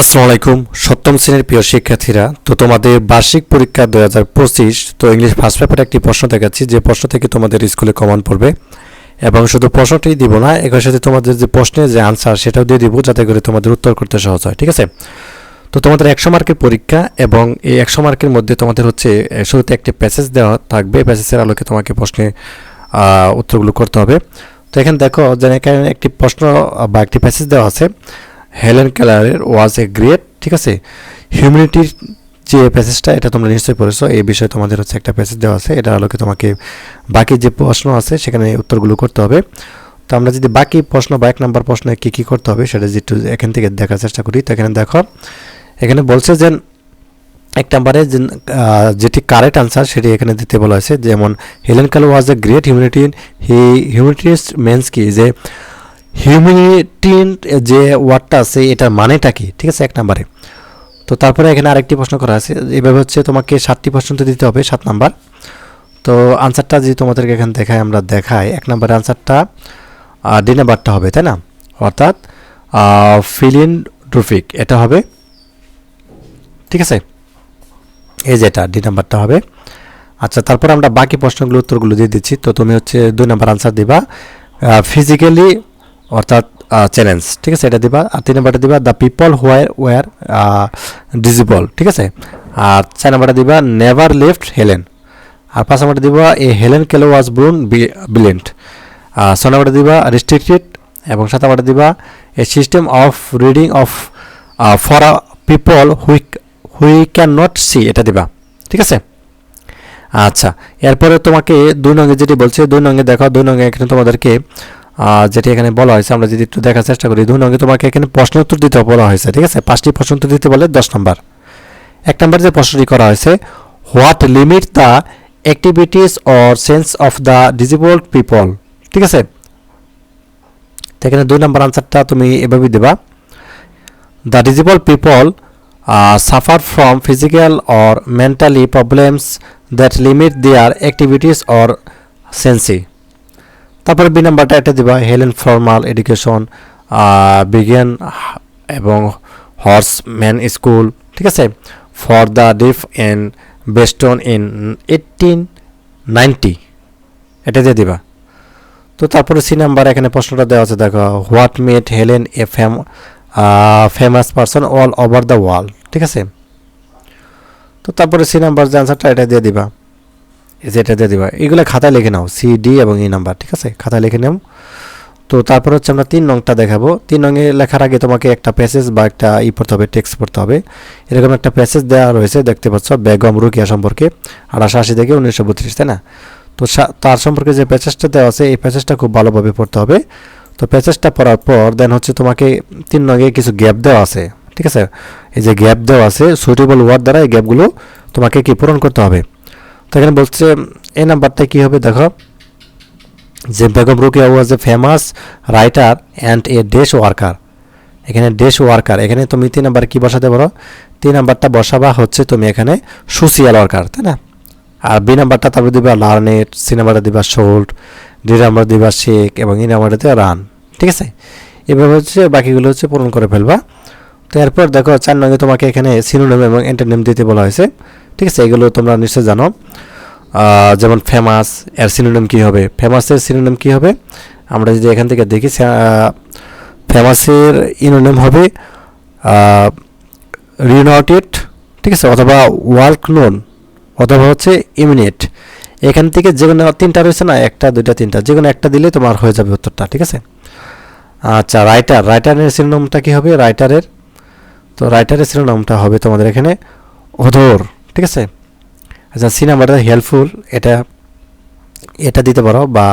আসসালামু আলাইকুম। সপ্তম শ্রেণির প্রিয় শিক্ষার্থীরা তো তোমাদের বার্ষিক পরীক্ষা দু হাজার পঁচিশ তো ইংলিশ ফার্স্ট পেপারে একটি প্রশ্ন দেখাচ্ছি। যে প্রশ্ন থেকে তোমাদের স্কুলে কমন পড়বে। এবং শুধু প্রশ্নটাই দিব না এর সাথে তোমাদের যে প্রশ্নের যে আনসার সেটাও দিয়ে দিব যাতে করে তোমাদের উত্তর করতে সহজ হয় ঠিক আছে? তো তোমাদের একশো মার্কের পরীক্ষা এবং এই একশো মার্কের মধ্যে তোমাদের হচ্ছে শুরুতে একটি প্যাসেজ দেওয়া থাকবে। প্যাসেজের আলোকে তোমাকে প্রশ্নে আহ, উত্তরগুলো করতে হবে। তো এখানে দেখো যে এখানে একটি প্রশ্ন বা একটি প্যাসেজ দেওয়া আছে। হেলেন কেলারের ওয়াজ এ গ্রেট, ঠিক আছে? হিউম্যানিটির যে প্যাসেজটা এটা তোমরা নিশ্চয়ই পড়েছো। এই বিষয়ে তোমাদের হচ্ছে একটা প্যাসেজ দেওয়া আছে। এটার আলোকে তোমাকে বাকি যে প্রশ্ন আছে, সেখানে উত্তরগুলো করতে হবে। তো আমরা যদি বাকি প্রশ্ন বা এক নম্বর প্রশ্নে কী কী করতে হবে, সেটা যেটু এখান থেকে দেখার চেষ্টা করি, তো এখানে দেখো, এখানে বলছে যে, এক নম্বরে যেটি কারেক্ট আনসার সেটি এখানে দিতে বলা হয়েছে, যেমন, Helen Keller was a great humanity he humanities means কি? যে হিউম্যানিটিন যে ওয়ার্ডটা আছে, এটার মানেটা কি? ঠিক আছে, এক নম্বরে। তো তারপরে এখানে আরেকটি প্রশ্ন করা আছে, এভাবে হচ্ছে তোমাকে সাতটি প্রশ্ন দিতে হবে, সাত নাম্বার। তো আনসারটা যদি তোমাদেরকে এখানে দেখায় আমরা দেখাই, এক নম্বরের আনসারটা ডি নাম্বারটা হবে, তাই না? অর্থাৎ ফিলিন ড্রুফিক এটা হবে। ঠিক আছে? এই যে এটা ডি নাম্বারটা হবে। আচ্ছা তারপর আমরা বাকি প্রশ্নগুলো, উত্তরগুলো দিয়ে দিচ্ছি। তো তুমি হচ্ছে দুই নাম্বার আনসার দিবা। ফিজিক্যালি অর্থাৎ চ্যালেঞ্জ ঠিক আছে? এটা দিবা। আর তিন নাম্বারটা দিবা the people where were disable ঠিক আছে? আর চার নাম্বারটা দিবা নেভার লেফট হেলেন আর পাঁচ নাম্বারটা দিবা এ হেলেন কেলো ওয়াজ ব্রুন বিলেন্ট আর ছয় নাম্বারটা দিবা রেস্ট্রিক্টেড এবং সাত নাম্বারটা দিবা a system of reading of for a people who who can not see এটা দিবা, ঠিক আছে? আচ্ছা এরপরে তোমাকে দুই নঙ্গে যেটি বলছে, দুই নঙ্গে দেখো, দুই নঙ্গে এখানে তোমাদেরকে যেটি এখানে বলা হয়েছে, আমরা যদি একটু দেখার চেষ্টা করি, দুই নঙ্গে তোমাকে এখানে প্রশ্ন উত্তর দিতে বলা হয়েছে, ঠিক আছে? পাঁচটি প্রশ্ন উত্তর দিতে বলে দশ নম্বর। এক নম্বর যে প্রশ্নটি করা হয়েছে, what limit the activities or sense of the disabled people? ঠিক আছে? তো এখানে দুই নম্বর আনসারটা তুমি এভাবে দেবা। The disable people suffer from physical or mentally problems that limit their activities or sense. তারপরে বি নাম্বারটা এটা দিবা হেলেন ফর্মাল এডুকেশন বিজ্ঞান এবং হর্সম্যান স্কুল ঠিক আছে? For the deaf in Boston in eighteen ninety এটা দিয়ে দিবা। তো তারপরে সি নাম্বার, এখানে প্রশ্নটা দেওয়া আছে, দেখো what made Helen a fame famous person all over the world ঠিক আছে? তো তারপরে সি নাম্বার যে আনসারটা এটা দিয়ে দিবা। এই যে এটা দিয়ে দিবা। এগুলো খাতায় লিখে নাও সি ডি এবং ই নাম্বার ঠিক আছে? খাতায় লিখে নাও। তো তারপর হচ্ছে আমরা তিন নংটা দেখাবো। তিন নংয়ে লেখার আগে তোমাকে একটা প্যাসেজ বা একটা ই পড়তে হবে টেক্সট পড়তে হবে। এরকম একটা প্যাসেজ দেওয়া রয়েছে, দেখতে পাচ্ছ, বেগম রুকিয়া সম্পর্কে আঠারোশো আশি থেকে উনিশশো বত্রিশ, তাই না? তো তার সম্পর্কে যে প্যাসেজটা দেওয়া আছে, এই প্যাসেজটা খুব ভালোভাবে পড়তে হবে। তো প্যাসেজটা পড়ার পর দেন হচ্ছে তোমাকে তিন নগে কিছু গ্যাপ দেওয়া আছে, ঠিক আছে? এই যে গ্যাপ দেওয়া আছে সুইটেবল ওয়ার্ড দ্বারা এই গ্যাপগুলো তোমাকে কি পূরণ করতে হবে? তো এখানে বলছে এই নাম্বারটা কি হবে দেখো। যে Begum Rokeya was a famous writer and a dash worker এখানে ডেশ ওয়ার্কার এখানে তুমি তিন নাম্বার কী বসাতে পারো? তিন নাম্বারটা বসাবা হচ্ছে তুমি এখানে সোশিয়াল ওয়ার্কার তাই না? আর বি নাম্বারটা তারপরে দিবা লার্নেট সি নাম্বারটা দিবা শোল্ড ডি নাম্বার দিবা শেক এবং ই নাম্বারটা দিবা রান ঠিক আছে? এভাবে হচ্ছে বাকিগুলো হচ্ছে পূরণ করে ফেলবা। তো এরপর দেখো, চার নঙ্গে তোমাকে এখানে সিনোনেম এবং এন্টারনেম দিতে বলা হয়েছে। ঠিক আছে, এগুলো তোমরা নিশ্চয়ই জানো। যেমন ফেমাস এর সিনোনেম কী হবে? ফেমাসের সিনোনেম কী হবে? আমরা যদি এখান থেকে দেখি ফেমাসের ইনোনেম হবে রিনোটেড ঠিক আছে, অথবা ওয়ার্ক নোন অথবা হচ্ছে ইমিনেট এখান থেকে যে কোনো তিনটা রয়েছে না, একটা, দুইটা, তিনটা, যে কোনো একটা দিলে তোমার হয়ে যাবে উত্তরটা, ঠিক আছে? আচ্ছা রাইটার রাইটারের সিনোনামটা কী হবে? রাইটারের তো রাইটারের সিনোনামটা হবে তোমাদের এখানে, অধর। ঠিক আছে? আচ্ছা সি নাম্বারটা হেল্পফুল এটা এটা দিতে পারো বা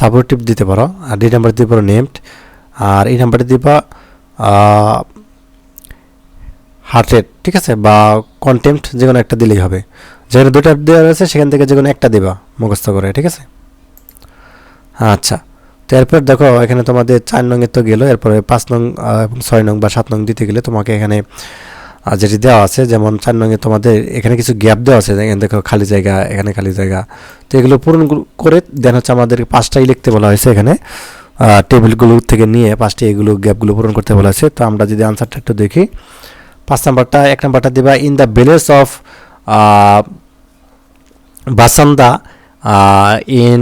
সাপোর্টিভ দিতে পারো। আর ডি নাম্বার দিতে পারো নেমড আর এই নাম্বারটা দিবা হার্ট রেট ঠিক আছে? বা কন্টেম্পট যে কোনো একটা দিলেই হবে। যেখানে দুটো দেওয়া রয়েছে, সেখান থেকে যে কোনো একটা দিবা মুখস্থ করে, ঠিক আছে? আচ্ছা তো এরপর দেখো, এখানে তোমাদের চার নংয়ের তো গেলো। এরপরে পাঁচ নং এবং ছয় নং বা সাত নং দিতে গেলে তোমাকে এখানে আহ, যেটি দেওয়া আছে যেমন চার নংয়ে তোমাদের এখানে কিছু গ্যাপ দেওয়া আছে এখানে দেখো খালি জায়গা এখানে খালি জায়গা। তো এগুলো পূরণ করে দেন হচ্ছে আমাদের পাঁচটাই লিখতে বলা হয়েছে এখানে। টেবিলগুলো থেকে নিয়ে পাঁচটি এগুলো গ্যাপগুলো পূরণ করতে বলা হয়েছে। তো আমরা যদি আনসারটা একটু দেখি পাঁচ নাম্বারটা এক নাম্বারটা দিবা ইন দ্য ভিলেজ অফ বাসান্দা ইন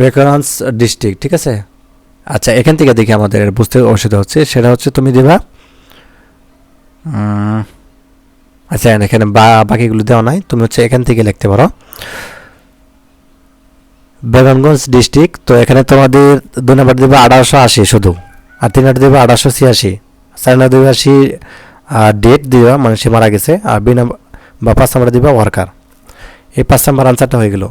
বেকারান্স ডিস্ট্রিক্ট ঠিক আছে? আচ্ছা এখান থেকে দেখি আমাদের বুঝতে অসুবিধা হচ্ছে। সেটা হচ্ছে তুমি দিবা আচ্ছা এখানে বাকিগুলো দেওয়া নাই। তুমি হচ্ছে এখান থেকে লিখতে পারো। বেগনগঞ্জ ডিস্ট্রিক্ট, তো এখানে তোমাদের দুই নাম্বার দেবে আঠারোশো আশি শুধু। আর তিন নাম্বার দেবে আঠারোশো ছিয়াশি। চার নাম্বার দেবে আশি ডেট দিবা মানে সে মারা গেছে। আর বি নাম্বার, বা পাঁচ নাম্বার দিবা ওয়ার্কার এই পাঁচ নাম্বার আনসারটা হয়ে গেল।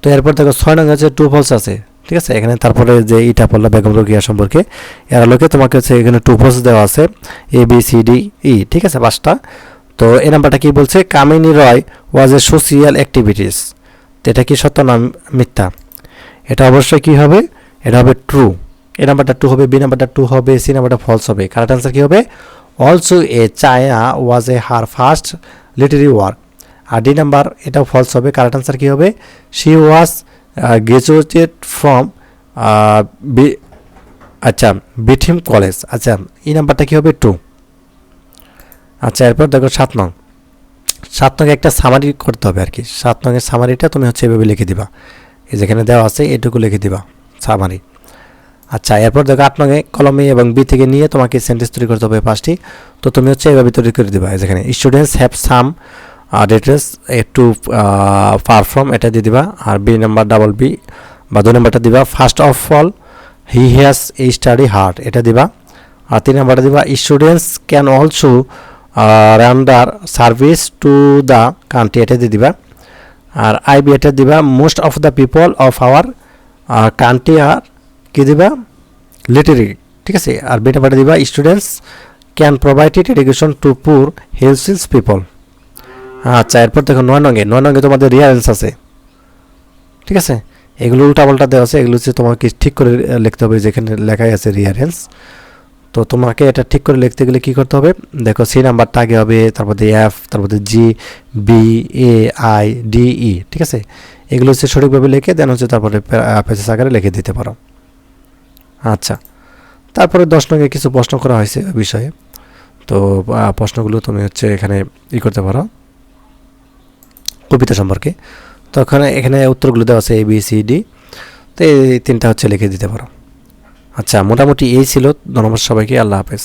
তো এরপর দেখো ছয় নম্বর হচ্ছে টু ফলস আছে। ঠিক আছে? এখানে তারপরে যে ইটা পড়লা বেগম রোগিয়া সম্পর্কে, এর লোকে তোমাকে হচ্ছে এখানে টু ফলস দেওয়া আছে A B C D E ঠিক আছে? পাঁচটা। তো এই নাম্বারটা কি বলছে? কামিনী রয় ওয়াজ এ সোশিয়াল অ্যাক্টিভিটিস তো এটা কি সত্য না মিথ্যা? এটা অবশ্যই কি হবে? এটা হবে ট্রু এ নাম্বারটা টু হবে বি নাম্বারটা টু হবে সি নাম্বারটা ফলস হবে। কারেক্ট আনসার কি হবে? Also a China was a her first literary work R D number, এটাও ফলস হবে। কারেক্ট আনসার কি হবে? শি ওয়াজ গ্রাজুয়েটেড ফ্রম আচ্ছা বিঠিম কলেজ আচ্ছা এই নাম্বারটা কি হবে? টু আচ্ছা এরপর দেখো সাত নং। সাত নং একটা সামারি করতে হবে আর কি সাত নংয়ের সামারিটা তুমি হচ্ছে এভাবে লিখে দিবা। এই যেখানে দেওয়া আছে, এটুকু লিখে দিবা সামারি আচ্ছা এরপর দেখো আট নঙে কলমে এবং বি থেকে নিয়ে তোমাকে সেন্টেন্স তৈরি করতে হবে পাঁচটি। তো তুমি হচ্ছে এভাবে তৈরি করে দিবা। যেখানে স্টুডেন্টস হ্যাভ সাম ডিটেলস একটু পারফর্ম এটা দিয়ে দিবা। আর বি নাম্বার ডাবল বি বা দুই নাম্বারটা দিবা। First of all he has a study hard এটা দিবা। আর তিন নাম্বারটা দিবা students can also render service to the country এটা দিয়ে দিবা। আর আই বি এটা দিবা most of the people of our country আর কি দিবা? লিটারি ঠিক আছে? আর বি নাম্বারটা দিবা students can provide it education to poor helpless people আচ্ছা এরপর দেখো নয় নঙ্গে নয় নঙ্গে তোমাদের রিয়ারেন্স আছে। ঠিক আছে? এগুলো উল্টাপাল্টা দেওয়া আছে, এগুলো হচ্ছে তোমাকে ঠিক করে লিখতে হবে, যেখানে লেখাই আছে রিয়ারেন্স তো তোমাকে এটা ঠিক করে লিখতে গেলে কি করতে হবে? দেখো, সি নাম্বারটা আগে হবে, তারপর এফ তারপর G B A I D E ঠিক আছে? এগুলো হচ্ছে সঠিকভাবে লিখে, দেন হচ্ছে তারপরে পেজেস আকারে লিখে দিতে পারো। আচ্ছা তারপরে দশ নঙ্গে কিছু প্রশ্ন করা হয়েছে বিষয়ে। তো প্রশ্নগুলো তুমি হচ্ছে এখানে ই করতে পারো। কবিতা সম্পর্কে। তো ওখানে, এখানে উত্তরগুলো দেওয়া আছে এ বি সি ডি তো এই তিনটা হচ্ছে লিখে দিতে পারো। আচ্ছা মোটামুটি এই ছিল ধন্যবাদ সবাইকে, আল্লাহ হাফেজ।